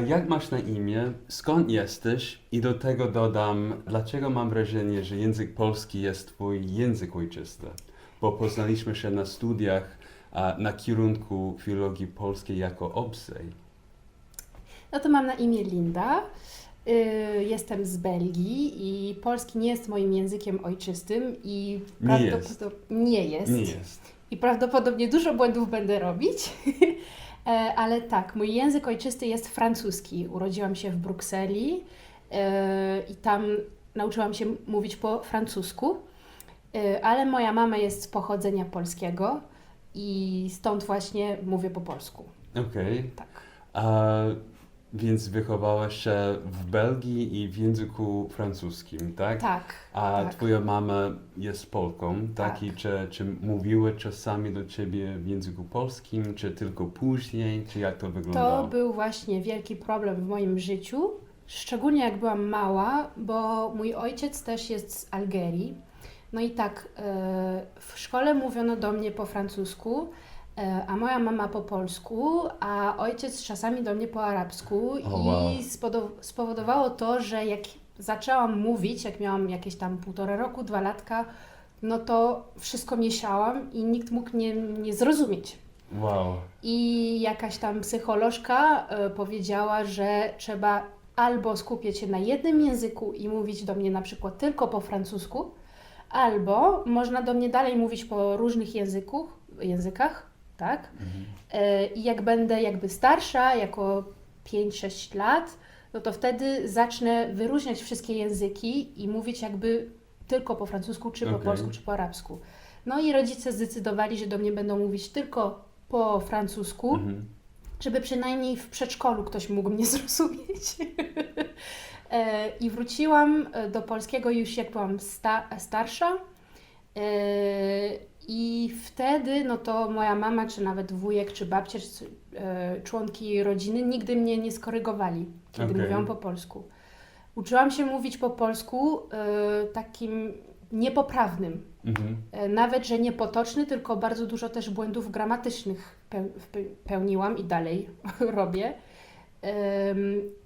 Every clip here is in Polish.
A jak masz na imię? Skąd jesteś? I do tego dodam, dlaczego mam wrażenie, że język polski jest twój język ojczysty? Bo poznaliśmy się na studiach a, na kierunku filologii polskiej jako obcej. No to mam na imię Linda. Y, Jestem z Belgii i polski nie jest moim językiem ojczystym i Nie prawdopodobnie nie jest. Nie jest. I prawdopodobnie dużo błędów będę robić. E, Ale tak, mój język ojczysty jest francuski. Urodziłam się w Brukseli e, i tam nauczyłam się mówić po francusku. E, Ale moja mama jest z pochodzenia polskiego i stąd właśnie mówię po polsku. Okej. Tak. A Więc wychowałaś się w Belgii i w języku francuskim, tak? Tak. A tak. twoja mama jest Polką, tak? Tak. I czy, czy mówiły czasami do ciebie w języku polskim, czy tylko później, czy jak to wyglądało? To był właśnie wielki problem w moim życiu, szczególnie jak byłam mała, bo mój ojciec też jest z Algierii. No i tak, e, w szkole mówiono do mnie po francusku, a moja mama po polsku, a ojciec czasami do mnie po arabsku. O, wow. I spowodowało to, że jak zaczęłam mówić, jak miałam jakieś tam półtora roku, dwa latka, no to wszystko mieszałam i nikt mógł nie, nie zrozumieć. Wow. I jakaś tam psycholożka e, powiedziała, że trzeba albo skupiać się na jednym języku i mówić do mnie na przykład tylko po francusku, albo można do mnie dalej mówić po różnych języku, językach, tak? E, I jak będę jakby starsza, jako 5-6 lat, no to wtedy zacznę wyróżniać wszystkie języki i mówić jakby tylko po francusku, czy po Okej. polsku, czy po arabsku. No i rodzice zdecydowali, że do mnie będą mówić tylko po francusku, Mhm. żeby przynajmniej w przedszkolu ktoś mógł mnie zrozumieć. E, I wróciłam e, do polskiego już jak byłam sta- starsza. E, I wtedy, no to moja mama, czy nawet wujek, czy babcia, czy e, członki rodziny nigdy mnie nie skorygowali, kiedy Okej. mówiłam po polsku. Uczyłam się mówić po polsku e, takim niepoprawnym. Mhm. Nawet, że nie potoczny, tylko bardzo dużo też błędów gramatycznych pełniłam i dalej robię.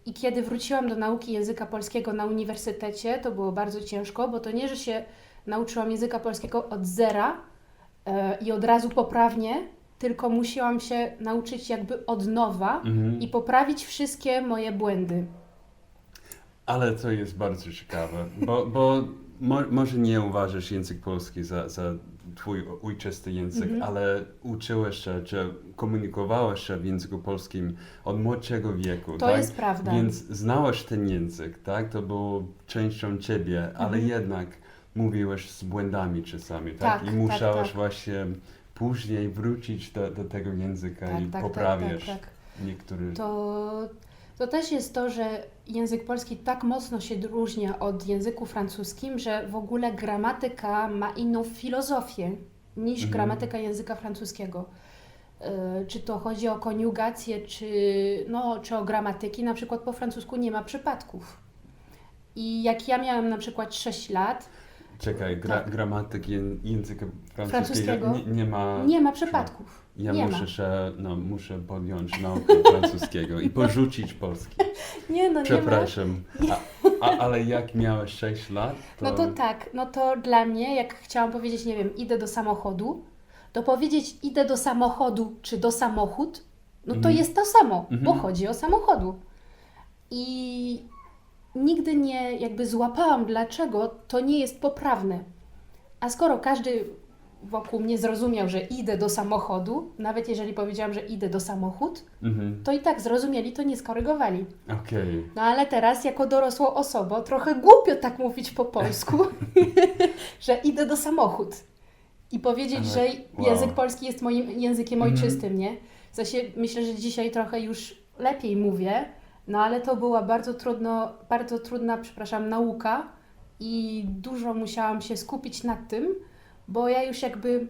I kiedy wróciłam do nauki języka polskiego na uniwersytecie, to było bardzo ciężko, bo to nie, że się nauczyłam języka polskiego od zera e, i od razu poprawnie, tylko musiałam się nauczyć jakby od nowa Mhm. i poprawić wszystkie moje błędy. Ale to jest bardzo ciekawe, bo, bo mo, może nie uważasz język polski za, za twój ojczysty język, Mhm. ale uczyłeś się, czy komunikowałeś się w języku polskim od młodszego wieku, To tak? jest prawda. Więc znałaś ten język, tak? To było częścią ciebie, ale Mhm. jednak mówiłeś z błędami czasami, tak? Tak, I musiałaś tak. właśnie później wrócić do, do tego języka Tak, i tak, tak, poprawiać tak, tak. niektóre... To, to też jest to, że język polski tak mocno się różnia od języku francuskim, że w ogóle gramatyka ma inną filozofię niż Mhm. gramatyka języka francuskiego. E, Czy to chodzi o koniugację, czy, no, czy o gramatyki, na przykład po francusku nie ma przypadków. I jak ja miałam na przykład 6 lat, Czekaj, gra, Tak. gramatyk ję, języka francuskiego, Francuskiego? Nie, nie ma... nie ma przypadków. Ja nie muszę się, no, muszę podjąć naukę francuskiego i porzucić polski. Nie, no nie ma. Przepraszam. A, a, ale jak miałeś 6 lat, to... No to tak, no to dla mnie, jak chciałam powiedzieć, nie wiem, idę do samochodu, to powiedzieć idę do samochodu czy do samochód, no to Mhm. jest to samo, bo Mhm. chodzi o samochodu. I nigdy nie jakby złapałam, dlaczego to nie jest poprawne. A skoro każdy wokół mnie zrozumiał, że idę do samochodu, nawet jeżeli powiedziałam, że idę do samochód, Mhm. to i tak zrozumieli, to nie skorygowali. Okej. No ale teraz jako dorosła osoba trochę głupio tak mówić po polsku, że idę do samochód i powiedzieć, Ale- że wow. język polski jest moim językiem Mhm. ojczystym, nie? W sensie myślę, że dzisiaj trochę już lepiej mówię, no ale to była bardzo trudno, bardzo trudna, przepraszam, nauka i dużo musiałam się skupić nad tym, bo ja już jakby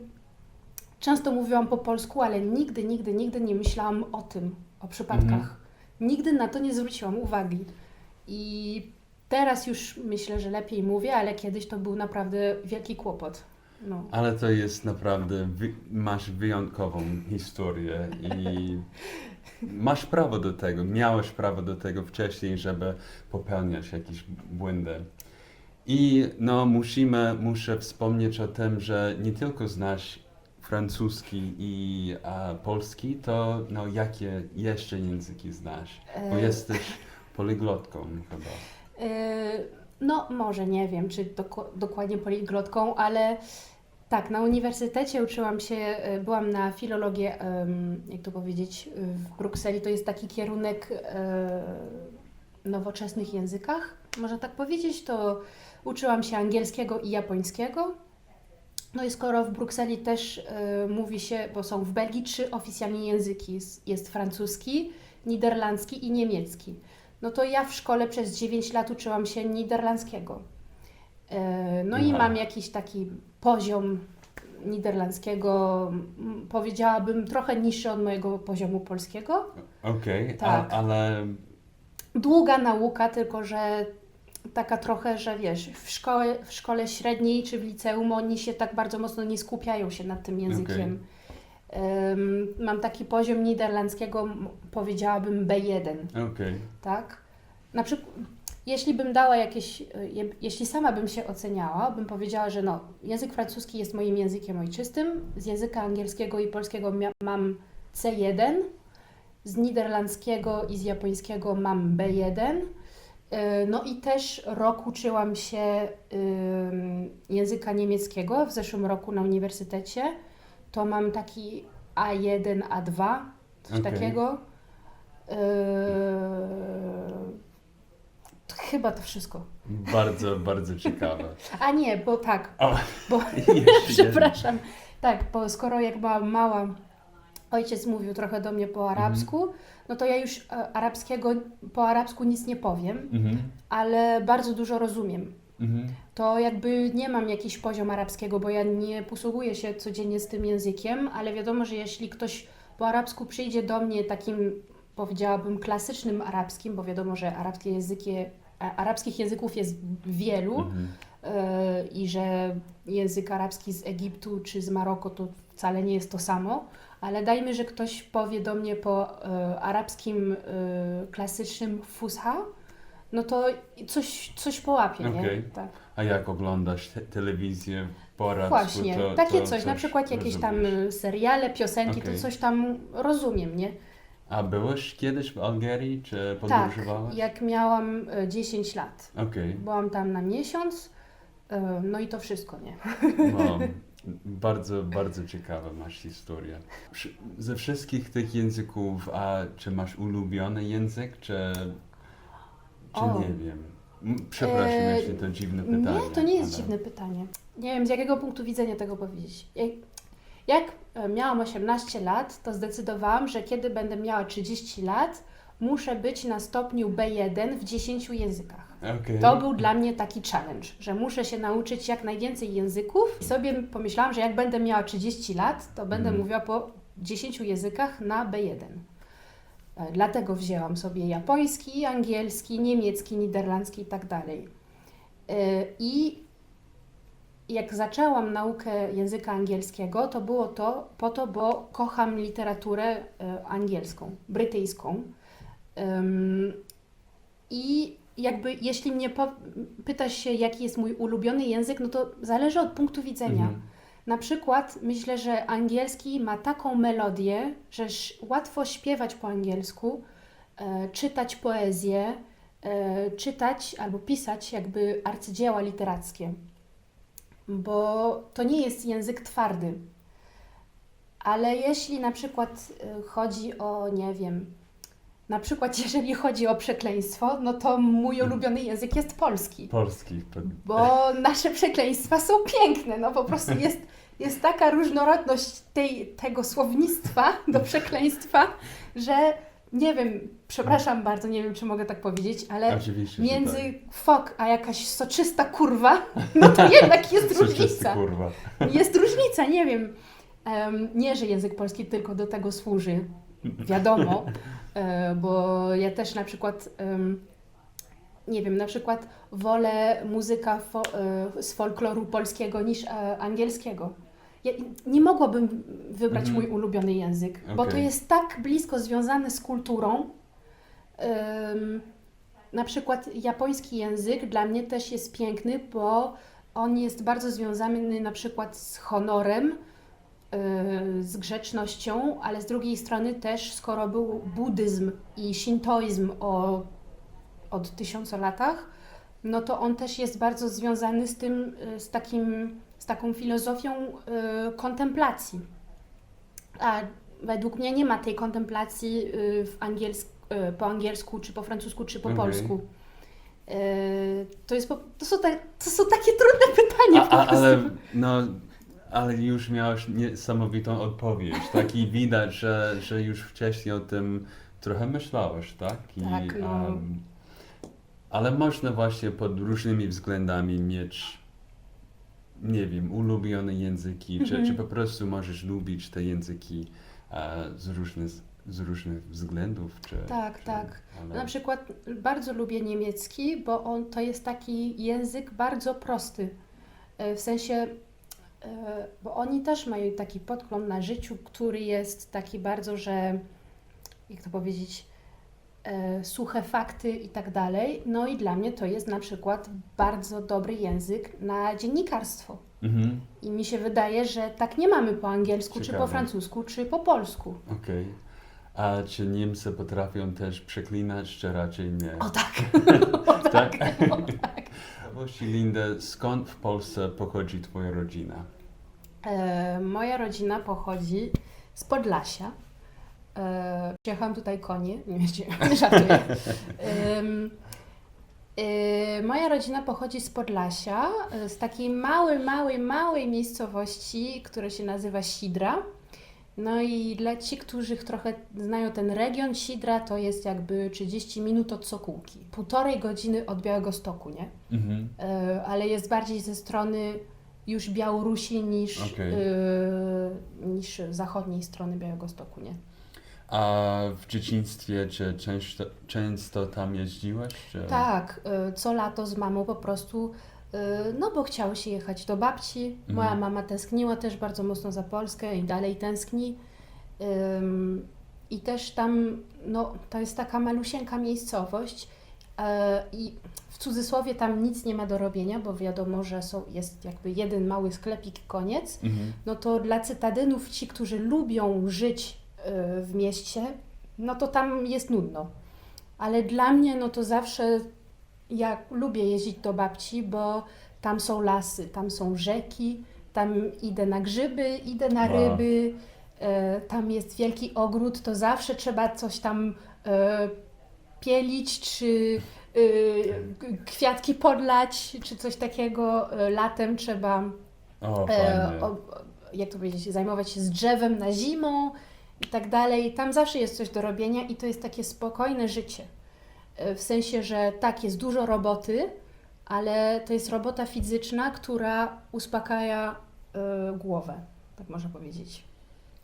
często mówiłam po polsku, ale nigdy, nigdy, nigdy nie myślałam o tym, o przypadkach. Mhm. Nigdy na to nie zwróciłam uwagi. I teraz już myślę, że lepiej mówię, ale kiedyś to był naprawdę wielki kłopot. No. Ale to jest naprawdę, wy, masz wyjątkową historię i masz prawo do tego, miałeś prawo do tego wcześniej, żeby popełniać jakieś błędy. I no, musimy, muszę wspomnieć o tym, że nie tylko znasz francuski i a, polski, to no, jakie jeszcze języki znasz? Bo E, jesteś polyglotką chyba. Yy, No, może nie wiem, czy doku- dokładnie poliglotką, ale tak, na uniwersytecie uczyłam się, yy, byłam na filologię, jak to powiedzieć, yy, w Brukseli. To jest taki kierunek yy, nowoczesnych językach, można tak powiedzieć. To uczyłam się angielskiego i japońskiego. No i skoro w Brukseli też mówi się, bo są w Belgii trzy oficjalne języki, jest- francuski, niderlandzki i niemiecki. No to ja w szkole przez 9 lat uczyłam się niderlandzkiego. No i Aha. mam jakiś taki poziom niderlandzkiego, m, powiedziałabym trochę niższy od mojego poziomu polskiego. Okej, Tak. ale Długa nauka, tylko że taka trochę, że wiesz, w szkole, w szkole średniej czy w liceum oni się tak bardzo mocno nie skupiają się nad tym językiem. Em, mam taki poziom niderlandzkiego, m, powiedziałabym B1. okej. tak? Na przykład, jeśli bym dała jakieś, je, jeśli sama bym się oceniała, bym powiedziała, że no, język francuski jest moim językiem ojczystym, z języka angielskiego i polskiego mam C1, z niderlandzkiego i z japońskiego mam B1. Y, No i też rok uczyłam się języka niemieckiego w zeszłym roku na uniwersytecie. To mam taki A1, A2, coś Okej. takiego. Chyba to wszystko. Bardzo, bardzo ciekawe. A nie, bo tak, O, bo jeszcze przepraszam. Tak, bo skoro jak byłam mała, ojciec mówił trochę do mnie po arabsku, no to ja już e, arabskiego, po arabsku nic nie powiem. Mhm, ale bardzo dużo rozumiem. mhm. To jakby nie mam jakiś poziom arabskiego, bo ja nie posługuję się codziennie z tym językiem, ale wiadomo, że jeśli ktoś po arabsku przyjdzie do mnie takim, powiedziałabym, klasycznym arabskim, bo wiadomo, że arabskie języki, arabskich języków jest wielu Mhm. e, i że język arabski z Egiptu czy z Maroko to wcale nie jest to samo, ale dajmy, że ktoś powie do mnie po e, arabskim e, klasycznym fusha, no to coś, coś połapie, nie? Okej. Tak. A jak oglądasz te telewizję po arabsku, Właśnie, to, takie to coś, na przykład jakieś tam rozumiesz. y, seriale, piosenki, Okej. to coś tam rozumiem, nie? A byłeś kiedyś w Algierii, czy Tak, podróżowałaś? jak miałam y, 10 lat. Okej, Byłam tam na miesiąc, y, no i to wszystko, nie? wow. Bardzo, bardzo ciekawa masz historię. Przy- Ze wszystkich tych języków, a czy masz ulubiony język, czy, czy O. nie wiem? M- Przepraszam, E, jeśli to dziwne pytanie. Nie, to nie jest ale- dziwne pytanie. Nie wiem, z jakiego punktu widzenia tego powiedzieć. Jak, jak e, miałam 18 lat, to zdecydowałam, że kiedy będę miała 30 lat, muszę być na stopniu B1 w 10 językach. Okej. To był dla mnie taki challenge, że muszę się nauczyć jak najwięcej języków. I sobie pomyślałam, że jak będę miała 30 lat, to będę Mhm. mówiła po 10 językach na B1. E, Dlatego wzięłam sobie japoński, angielski, niemiecki, niderlandzki i tak dalej. E, I jak zaczęłam naukę języka angielskiego, to było to po to, bo kocham literaturę e, angielską, brytyjską. I jakby jeśli mnie pytasz się, jaki jest mój ulubiony język, no to zależy od punktu widzenia. Mhm. Na przykład myślę, że angielski ma taką melodię, że łatwo śpiewać po angielsku, e, czytać poezję, e, czytać albo pisać jakby arcydzieła literackie, bo to nie jest język twardy. Ale jeśli na przykład e, chodzi o, nie wiem, na przykład jeżeli chodzi o przekleństwo, no to mój ulubiony język jest polski Polski. po- bo nasze przekleństwa są piękne. No po prostu jest, jest taka różnorodność tej, tego słownictwa do przekleństwa, że nie wiem, przepraszam bardzo, nie wiem, czy mogę tak powiedzieć, ale Oczywiście, że między tak. fok a jakaś soczysta kurwa, no to jednak jest Soczysty, różnica. kurwa. Jest różnica, nie wiem. Em, nie, że język polski tylko do tego służy, wiadomo, e, bo ja też na przykład em, nie wiem, na przykład wolę muzyka fo, e, z folkloru polskiego niż e, angielskiego. Ja nie mogłabym wybrać Mhm. mój ulubiony język, bo to jest tak blisko związane z kulturą. Ym, na przykład japoński język dla mnie też jest piękny, bo on jest bardzo związany na przykład z honorem, yy, z grzecznością, ale z drugiej strony też, skoro był buddyzm i shintoizm o, od tysiącolatach, no to on też jest bardzo związany z tym, yy, z, takim, z taką filozofią yy, kontemplacji. A według mnie nie ma tej kontemplacji yy, w angiels- yy, po angielsku, czy po francusku, czy po Okej. polsku. Yy, To, jest to, są te, to są takie trudne pytania A, a, ale, no, ale już miałeś niesamowitą odpowiedź. Tak? I widać, że, że już wcześniej o tym trochę myślałeś, tak? I, Tak, no. em, ale można właśnie pod różnymi względami mieć, nie wiem, ulubione języki, czy, Mhm. czy po prostu możesz lubić te języki e, z, różnych, z różnych względów. Czy, Tak, czy, tak. Ale... Na przykład bardzo lubię niemiecki, bo on to jest taki język bardzo prosty. E, W sensie, e, bo oni też mają taki podgląd na życiu, który jest taki bardzo, że jak to powiedzieć, suche fakty i tak dalej. No i dla mnie to jest na przykład bardzo dobry język na dziennikarstwo. Mhm. I mi się wydaje, że tak nie mamy po angielsku, czy po Ciekawe. francusku, czy po polsku. Okej. A czy Niemcy potrafią też przeklinać, czy raczej nie? O tak. tak? Właściwie Linda, skąd w Polsce pochodzi Twoja rodzina? E, moja rodzina pochodzi z Podlasia. E, przyjechałam tutaj konie, nie wiecie, żartuję. E, moja rodzina pochodzi z Podlasia, e, z takiej małej, małej, małej miejscowości, która się nazywa Sidra. No i dla ci, którzy trochę znają ten region, Sidra to jest jakby 30 minut od Sokółki. Półtorej godziny od Białegostoku, nie? Mhm. E, ale jest bardziej ze strony już Białorusi niż, Okej. e, niż zachodniej strony Białegostoku, nie? A w dzieciństwie, czy często, często tam jeździłaś? Czy... Tak, e, co lato z mamą po prostu, e, no bo chciało się jechać do babci. Moja Mhm. mama tęskniła też bardzo mocno za Polskę i dalej tęskni. I też tam, no to jest taka malusieńka miejscowość e, i w cudzysłowie tam nic nie ma do robienia, bo wiadomo, że są, jest jakby jeden mały sklepik, koniec. Mhm. no to dla cytadynów, ci, którzy lubią żyć y, w mieście, no to tam jest nudno. Ale dla mnie, no to zawsze ja lubię jeździć do babci, bo tam są lasy, tam są rzeki, tam idę na grzyby, idę na Wow. ryby, y, tam jest wielki ogród, to zawsze trzeba coś tam y, pielić, czy y, kwiatki podlać, czy coś takiego. Y, Latem trzeba O, e, fajnie. o, jak to powiedzieć, zajmować się z drzewem na zimą i tak dalej. Tam zawsze jest coś do robienia i to jest takie spokojne życie. E, W sensie, że tak, jest dużo roboty, ale to jest robota fizyczna, która uspokaja e, głowę, tak można powiedzieć.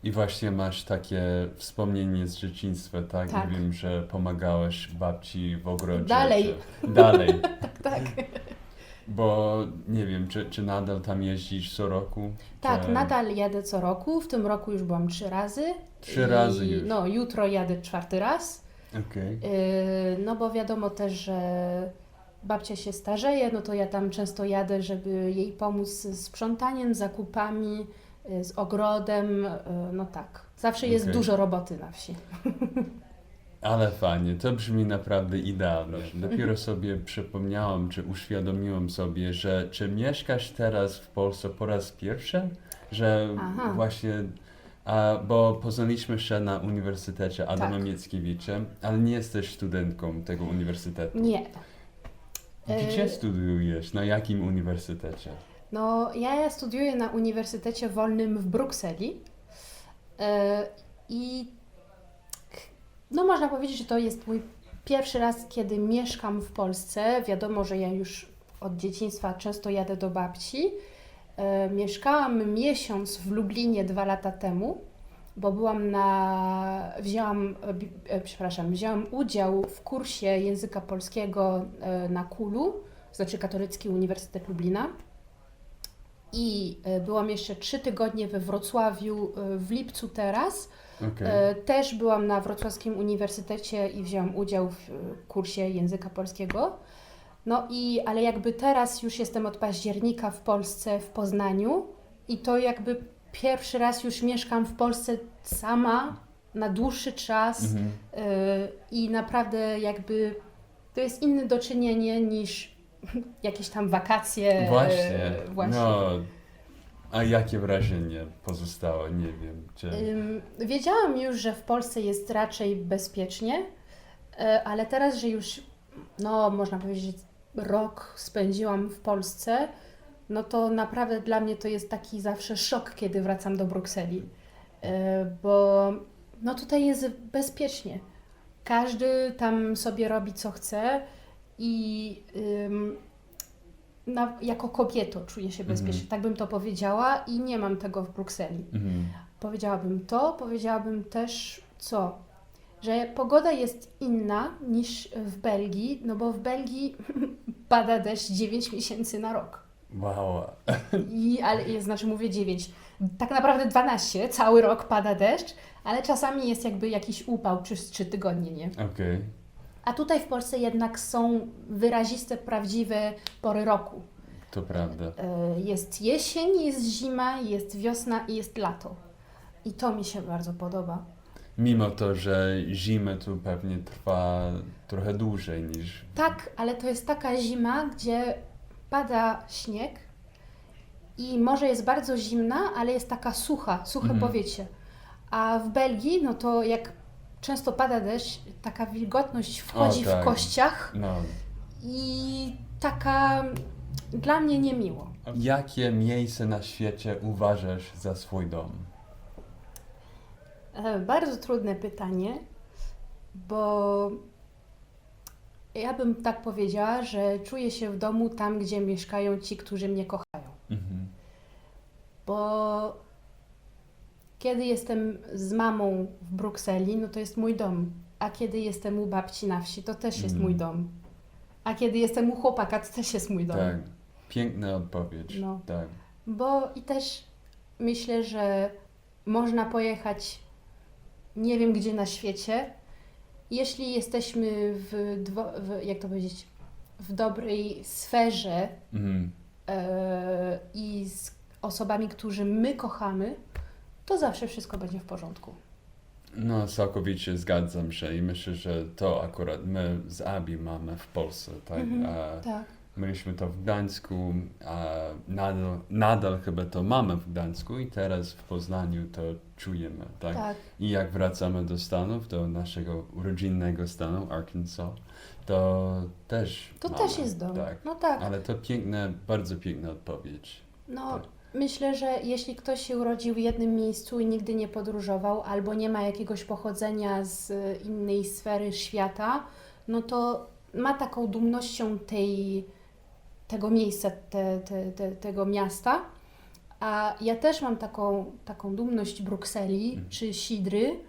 I właśnie masz takie wspomnienie z dzieciństwa, tak? Tak. I wiem, że pomagałeś babci w ogrodzie. Dalej. Czy... Dalej. Tak, Bo nie wiem, czy, czy nadal tam jeździsz co roku? tak, Czy- nadal jadę co roku. W tym roku już byłam trzy razy. Trzy razy I, już. No, jutro jadę czwarty raz. Okej. Yy, No bo wiadomo też, że babcia się starzeje, no to ja tam często jadę, żeby jej pomóc z sprzątaniem, zakupami, yy, z ogrodem, yy, no tak. Zawsze jest Okej. dużo roboty na wsi. Ale fajnie, to brzmi naprawdę idealnie. Dopiero sobie przypomniałam, czy uświadomiłam sobie, że czy mieszkasz teraz w Polsce po raz pierwszy? Że Aha. właśnie, a, bo poznaliśmy się na Uniwersytecie Adama Tak. Mickiewicza, ale nie jesteś studentką tego uniwersytetu. Nie. Gdzie Yy, studiujesz? Na jakim uniwersytecie? No, ja studiuję na Uniwersytecie Wolnym w Brukseli yy, i no można powiedzieć, że to jest mój pierwszy raz, kiedy mieszkam w Polsce. Wiadomo, że ja już od dzieciństwa często jadę do babci. Yy, Mieszkałam miesiąc w Lublinie dwa lata temu, bo byłam na, wzięłam, e, e, przepraszam, wzięłam udział w kursie języka polskiego e, na Kulu, znaczy Katolicki Uniwersytet Lublina. I e, byłam jeszcze trzy tygodnie we Wrocławiu e, w lipcu teraz. Okej. E, Też byłam na Wrocławskim Uniwersytecie i wzięłam udział w e, kursie języka polskiego. No i, ale jakby teraz już jestem od października w Polsce, w Poznaniu i to jakby pierwszy raz już mieszkam w Polsce sama na dłuższy czas Mhm. e, i naprawdę jakby to jest inne doczynienie niż jakieś tam wakacje. Właśnie. właśnie. No, a jakie wrażenie pozostało? Nie wiem. Czy... Ym, Wiedziałam już, że w Polsce jest raczej bezpiecznie, e, ale teraz, że już, no można powiedzieć, rok spędziłam w Polsce, no to naprawdę dla mnie to jest taki zawsze szok, kiedy wracam do Brukseli, E, bo no tutaj jest bezpiecznie. Każdy tam sobie robi co chce i ym, na, jako kobieto czuję się bezpiecznie, Mhm. tak bym to powiedziała i nie mam tego w Brukseli. Mhm. Powiedziałabym to, powiedziałabym też co? Że pogoda jest inna niż w Belgii, no bo w Belgii pada deszcz 9 miesięcy na rok. Wow. I, ale znaczy mówię 9, tak naprawdę 12, cały rok pada deszcz, ale czasami jest jakby jakiś upał czy 3 tygodnie, nie? Okej. A tutaj w Polsce jednak są wyraziste, prawdziwe pory roku. To prawda. E, Jest jesień, jest zima, jest wiosna i jest lato. I to mi się bardzo podoba. Mimo to, że zima tu pewnie trwa trochę dłużej niż. Tak, ale to jest taka zima, gdzie pada śnieg i może jest bardzo zimna, ale jest taka sucha, suche Mhm. powietrze. A w Belgii, no to jak często pada deszcz, taka wilgotność wchodzi tak. w kościach No. i taka dla mnie niemiło. Jakie miejsce na świecie uważasz za swój dom? E, Bardzo trudne pytanie, bo ja bym tak powiedziała, że czuję się w domu tam, gdzie mieszkają ci, którzy mnie kochają. Mhm. Bo kiedy jestem z mamą w Brukseli, no to jest mój dom. A kiedy jestem u babci na wsi, to też jest Mm. mój dom. A kiedy jestem u chłopaka, to też jest mój dom. Tak. Piękna odpowiedź. No. Tak. Bo i też myślę, że można pojechać nie wiem gdzie na świecie, jeśli jesteśmy w, dwo, w jak to powiedzieć, w dobrej sferze Mhm. e, i z osobami, którzy my kochamy, to zawsze wszystko będzie w porządku. No, całkowicie zgadzam się i myślę, że to akurat my z Abi mamy w Polsce, tak? Mhm, A Tak. mieliśmy to w Gdańsku, a nadal, nadal chyba to mamy w Gdańsku i teraz w Poznaniu to czujemy, tak? Tak. I jak wracamy do Stanów, do naszego rodzinnego stanu, Arkansas, to też To mamy, też jest dom. Tak. No tak. Ale to piękna, bardzo piękna odpowiedź. No, Tak. Myślę, że jeśli ktoś się urodził w jednym miejscu i nigdy nie podróżował, albo nie ma jakiegoś pochodzenia z innej sfery świata, no to ma taką dumnością tej, tego miejsca, te, te, te, tego miasta. A ja też mam taką, taką dumność Brukseli Mhm. czy Sidry,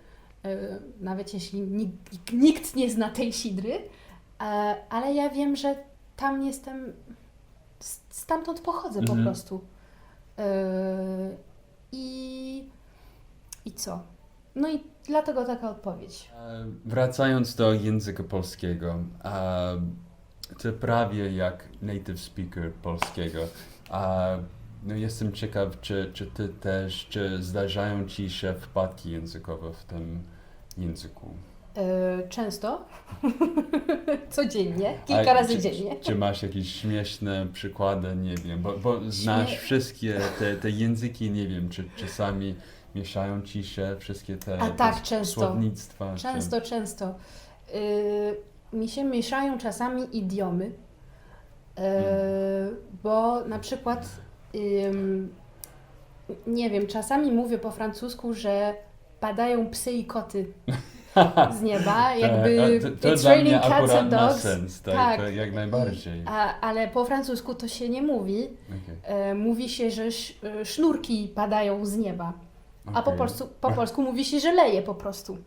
e, nawet jeśli nikt, nikt nie zna tej Sidry, e, ale ja wiem, że tam jestem, stamtąd pochodzę po Mhm. prostu. Yy, I, I co? No i dlatego taka odpowiedź. E, Wracając do języka polskiego, ty prawie jak native speaker polskiego. No jestem ciekaw, czy, czy ty też, czy zdarzają ci się wpadki językowe w tym języku? Yy, często, codziennie, kilka A razy czy, dziennie. Czy masz jakieś śmieszne przykłady? Nie wiem, bo, bo znasz Śmie- wszystkie te, te języki, nie wiem, czy czasami mieszają ci się wszystkie te, A tak, często. słownictwa? czy- Często, często. Yy, mi się mieszają czasami idiomy, yy, bo na przykład, nie wiem, czasami mówię po francusku, że padają psy i koty z nieba, jakby Tak, a to, to it's raining cats and ma dogs. sens, tak, Tak. Jak najbardziej. A, ale po francusku to się nie mówi. Okej. E, mówi się, że sz, e, sznurki padają z nieba. A po polsku, po polsku mówi się, że leje po prostu.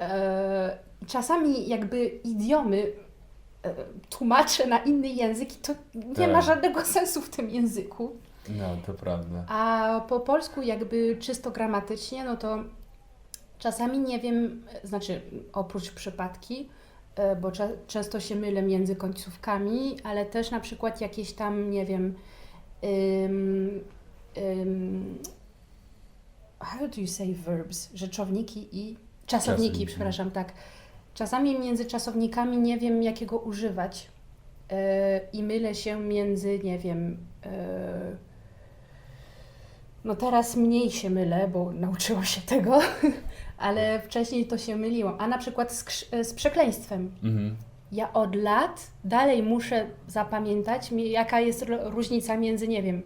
E, czasami jakby idiomy tłumaczę na inny język i to nie Tak. ma żadnego sensu w tym języku. No, to prawda. A po polsku jakby czysto gramatycznie, no to czasami nie wiem, znaczy oprócz przypadki, e, bo często się mylę między końcówkami, ale też na przykład jakieś tam, nie wiem, ym, ym, how do you say verbs? Rzeczowniki i czasowniki, Czasowniki. przepraszam, tak. Czasami między czasownikami nie wiem, jakiego używać. E, I mylę się między, nie wiem, e, no teraz mniej się mylę, bo nauczyłam się tego, ale wcześniej to się myliłam. A na przykład z, krz- z przekleństwem. Mhm. Ja od lat dalej muszę zapamiętać, mi- jaka jest różnica między, nie wiem,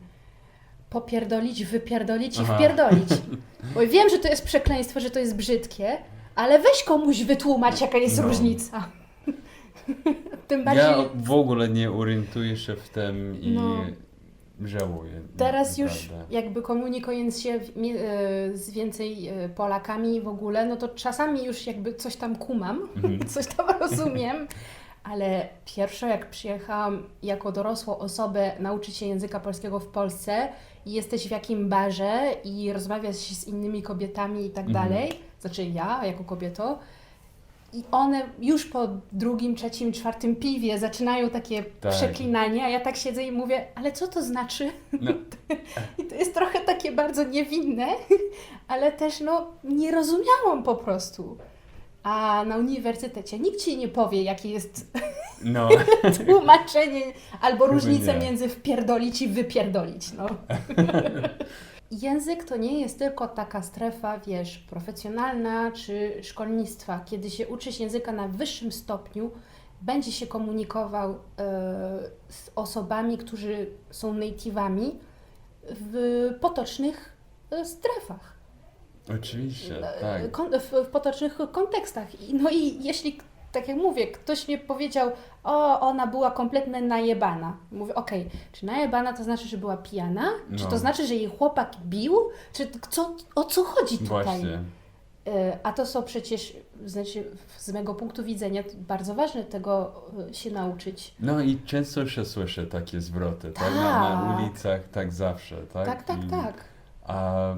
popierdolić, wypierdolić i Aha. wpierdolić. Bo wiem, że to jest przekleństwo, że to jest brzydkie, ale weź komuś wytłumacz, jaka jest No. różnica. Tym bardziej... Ja w ogóle nie orientuję się w tym i No. Żałuję. Teraz już naprawdę. jakby komunikując się w- mi- e, z więcej e, Polakami w ogóle, no to czasami już jakby coś tam kumam, Mhm. coś tam rozumiem, ale pierwsze jak przyjechałam jako dorosłą osobę nauczyć się języka polskiego w Polsce i jesteś w jakim barze i rozmawiasz z innymi kobietami i tak Mhm. dalej, znaczy ja jako kobieto, i one już po drugim, trzecim, czwartym piwie zaczynają takie Tak. przeklinanie, a ja tak siedzę i mówię, ale co to znaczy? No, I to jest trochę takie bardzo niewinne, ale też no nie rozumiałam po prostu. A na uniwersytecie nikt ci nie powie, jakie jest no. tłumaczenie albo różnica między wpierdolić i wypierdolić. No. Język to nie jest tylko taka strefa, wiesz, profesjonalna czy szkolnictwa. Kiedy się uczysz języka na wyższym stopniu, będzie się komunikował e, z osobami, którzy są native'ami w potocznych e, strefach. Oczywiście, E, tak. w, w potocznych kontekstach. No i jeśli, tak jak mówię, ktoś mi powiedział, o, ona była kompletnie najebana. Mówię, okej, czy najebana to znaczy, że była pijana? Czy No. to znaczy, że jej chłopak bił? Czy co, o co chodzi tutaj? Właśnie. E, A to są przecież, znaczy z mego punktu widzenia bardzo ważne tego e, się nauczyć. No i często się słyszy takie zwroty, tak? Na, na Tak. ulicach, tak zawsze, tak? Tak, tak, I, tak. A,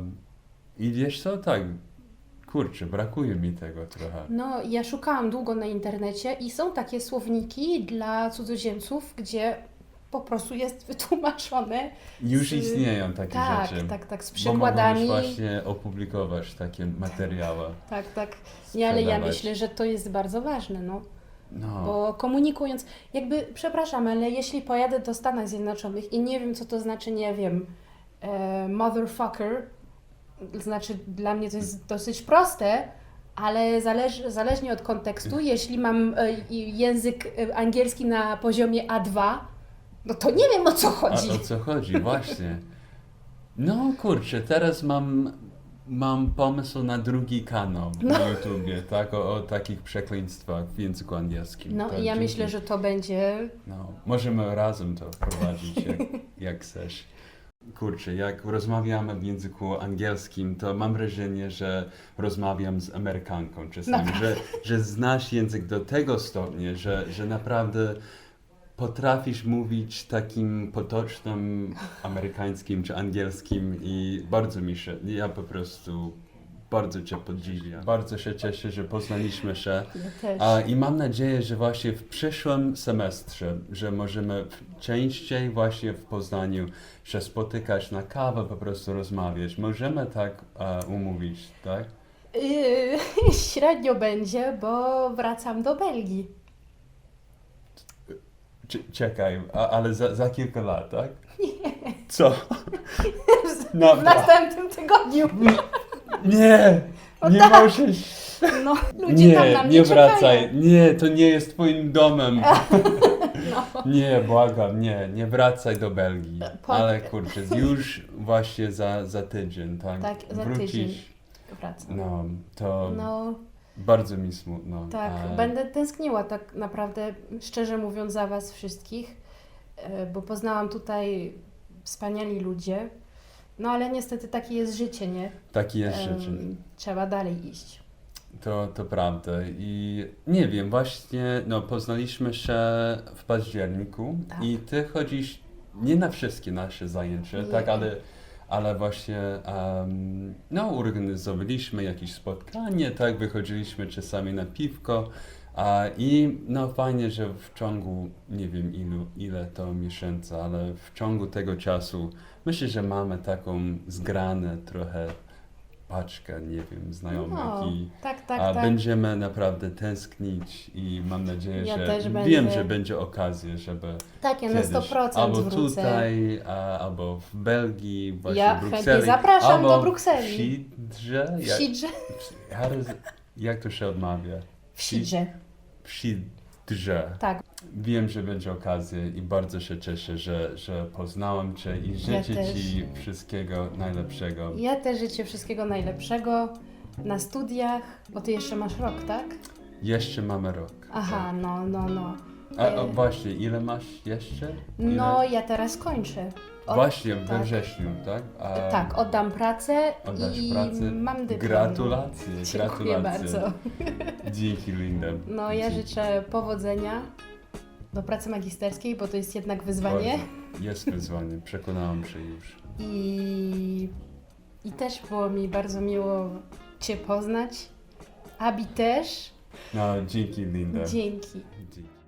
I wiesz co, tak, kurczę, brakuje mi tego trochę. No, ja szukałam długo na internecie i są takie słowniki dla cudzoziemców, gdzie po prostu jest wytłumaczone. Już z- istnieją takie tak, rzeczy. tak, tak, z Bo przykładami. mogą właśnie opublikować takie materiały. Tak, tak. Nie, ale ja myślę, że to jest bardzo ważne, no. No, Bo komunikując, jakby, przepraszam, ale jeśli pojadę do Stanów Zjednoczonych i nie wiem, co to znaczy, nie wiem, e, motherfucker, znaczy dla mnie to jest dosyć proste, ale zależ, zależnie od kontekstu, jeśli mam e, język e, angielski na poziomie A2, no to nie wiem o co a chodzi. o co chodzi, właśnie. No kurczę, teraz mam, mam pomysł na drugi kanał No. na YouTubie, tak? O, o takich przekleństwach w języku angielskim. No tak? i ja Dzięki. myślę, że to będzie No, możemy razem to wprowadzić, jak, jak chcesz. Kurczę, jak rozmawiamy w języku angielskim, to mam wrażenie, że rozmawiam z Amerykanką czasami, że, że znasz język do tego stopnia, że, że naprawdę potrafisz mówić takim potocznym amerykańskim czy angielskim i bardzo mi się, ja po prostu bardzo Cię podziwiam. Bardzo się cieszę, że poznaliśmy się. ja też. A, I mam nadzieję, że właśnie w przyszłym semestrze, że możemy częściej właśnie w Poznaniu się spotykać na kawę, po prostu rozmawiać. Możemy tak e, umówić, tak? Yy, średnio będzie, bo wracam do Belgii. Cze- Czekaj, a, ale za, za kilka lat, tak? Nie. Co? W Naprawdę? następnym tygodniu. Nie! O Nie tak. możesz! No, ludzie tam na Nie, mnie nie czekają. wracaj! Nie, to nie jest twoim domem! No. Nie, błagam, nie, nie wracaj do Belgii. Po- Ale kurczę, już właśnie za, za tydzień, tak? Tak, za Wrócisz, tydzień. Wracam. No, to No, bardzo mi smutno. tak, a- będę tęskniła tak naprawdę, szczerze mówiąc, za Was wszystkich, e, bo poznałam tutaj wspaniali ludzie. No ale niestety takie jest życie, nie? Takie jest Em, życie. Trzeba dalej iść. To, to prawda. I nie wiem, właśnie no, poznaliśmy się w październiku Tak. i ty chodzisz nie na wszystkie nasze zajęcia, Nie. tak, ale, ale właśnie em, no, organizowaliśmy jakieś spotkanie, tak, wychodziliśmy czasami na piwko. A, I no fajnie, że w ciągu, nie wiem ilu, ile to miesięcy, ale w ciągu tego czasu myślę, że mamy taką zgranę trochę paczkę, nie wiem, znajomych No, i tak, tak, a tak. będziemy naprawdę tęsknić i mam nadzieję, Ja że wiem, będę. że będzie okazja, żeby Tak, ja na kiedyś 100% albo wrócę. tutaj, a, albo w Belgii, właśnie Ja w Brukseli, zapraszam albo do Brukseli. w Sidrze, W jak, Sidrze? does- jak to się odmawia? W Sidrze, W Sidrze. tak. Wiem, że będzie okazja i bardzo się cieszę, że, że poznałem Cię i życzę też. Ci wszystkiego najlepszego. Ja też życzę wszystkiego najlepszego na studiach, bo ty jeszcze masz rok, tak? Jeszcze mamy rok. Aha, no, no, no. A, a E, właśnie, ile masz jeszcze? Ile? No, ja teraz kończę. Od- Właśnie, we tak. wrześniu, tak? A Tak, oddam pracę oddasz i pracę. mam dyplom. Gratulacje, Dziękuję gratulacje. bardzo. Dzięki Linda. No, ja Dzięki. życzę powodzenia do pracy magisterskiej, bo to jest jednak wyzwanie. Bardzo. Jest wyzwanie, przekonałam się już. I, I też było mi bardzo miło Cię poznać. Abi też. No, dzięki Linda. Dzięki. Dzięki.